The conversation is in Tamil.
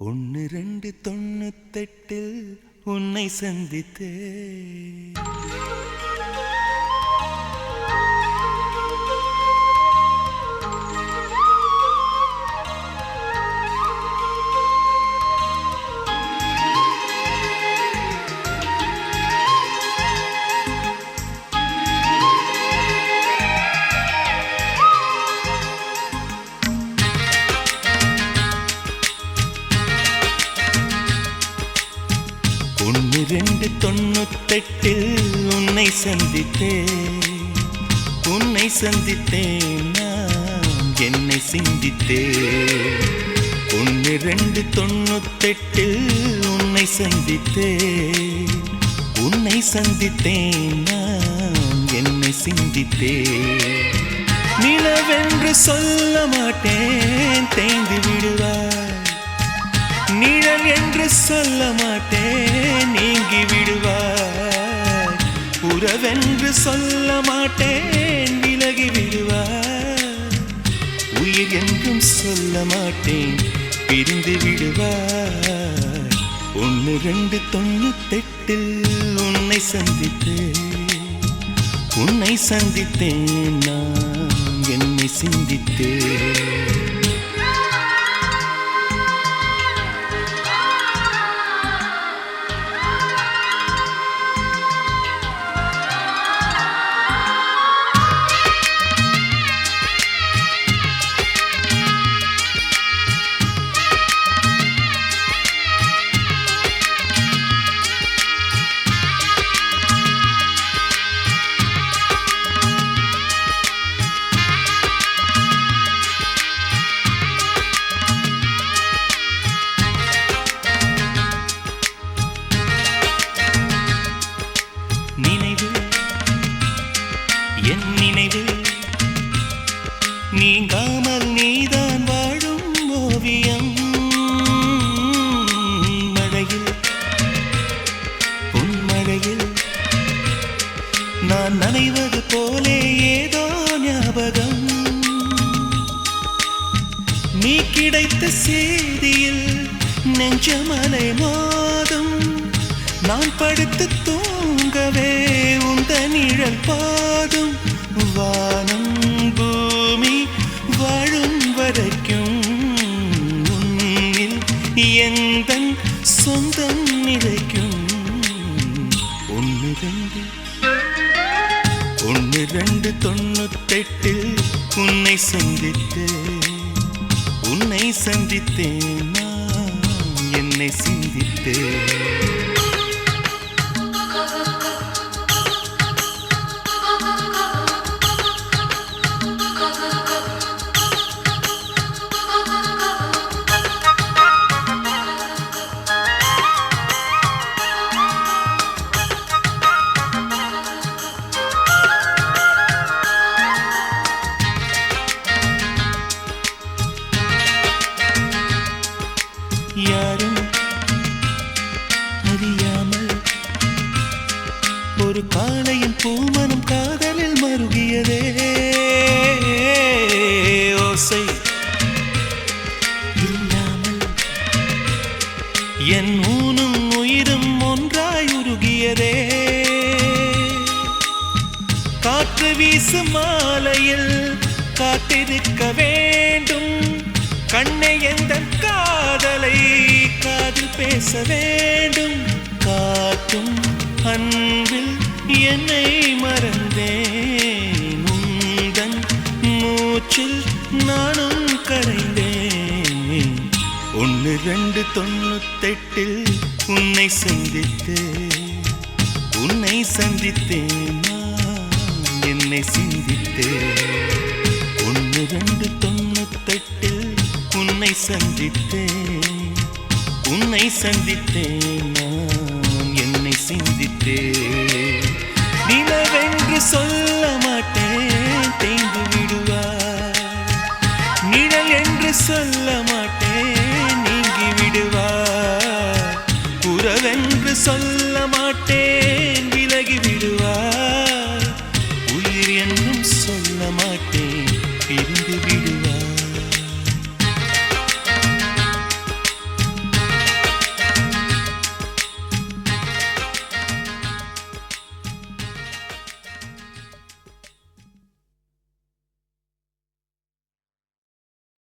ஒன்று ரெண்டு தொண்ணூத்தெட்டில் உன்னை சந்தித்தே இரண்டு ரெண்டு தொண்ணூத்தெட்டில் உன்னை சந்தித்தேன். உன்னை சந்தித்தேன் நான் என்னை சிந்தித்தேன். ஒன்று ரெண்டு தொண்ணூத்தெட்டில் உன்னை சந்தித்தேன். உன்னை சந்தித்தேன் நான் என்னை சிந்தித்தேன். நிலவென்று சொல்ல மாட்டேன் சொல்ல மாட்டேன் நீங்கி விடுவார். உறவென்று சொல்ல மாட்டேன் விலகி விடுவார். உயிர் என்றும் சொல்ல மாட்டேன் பிரிந்து விடுவார். ஒன்று ரெண்டு தொண்ணூத்தெட்டில் உன்னை சந்தித்து உன்னை சந்தித்தேன் நான் என்னை சிந்தித்தேன். நீ கிடைத்த செய்தியில் நெஞ்சமலை மாதம். நான் படுத்து தூங்கவே உந்த நிழல் பாதம். வானம் பூமி வாழும் வரைக்கும் உன்னில் எந்த சொந்தம் நிலைக்கும். ஒன்று ரெண்டு ஒன்று ரெண்டு தொண்ணூத்தெட்டில் உன்னை சந்தித்தேன். உன்னை சந்தித்தேன் நான் என்னை சிந்தித்தேன். ஒரு காளையின் பூமனும் காதலில் மருகியதே. ஓசை. இல்லாமல் என் ஊனும் உயிரும் ஒன்றாய் உருகியதே. காற்று வீசு மாலையில் காத்திருக்க வேண்டும். கண்ணை எந்த காதலை காதில் பேச வேண்டும். காட்டும் அன்பில் என்னை மறந்தேன். உந்தன் மூச்சில் நானும் கரைந்தேன். ஒன்று ரெண்டு தொண்ணூத்தெட்டில் உன்னை சந்தித்து உன்னை சந்தித்தேன் என்னை சிந்தித்தேன். ஒன்று ரெண்டு தொண்ணூத்தெட்டில் உன்னை சந்தித்தேன். உன்னை சந்தித்தேன் மாட்டேன் நிலவென்று சொல்ல மாட்டேன் தேய்ந்து விடுவார் நிழல் என்று சொல்ல மாட்டேன் நீங்கி விடுவார் புறவென்று சொல்ல மாட்டேன் விலகி விடுவார் உயிர் என்னும் சொல்ல மாட்டேன் பிரிந்து விடுவார்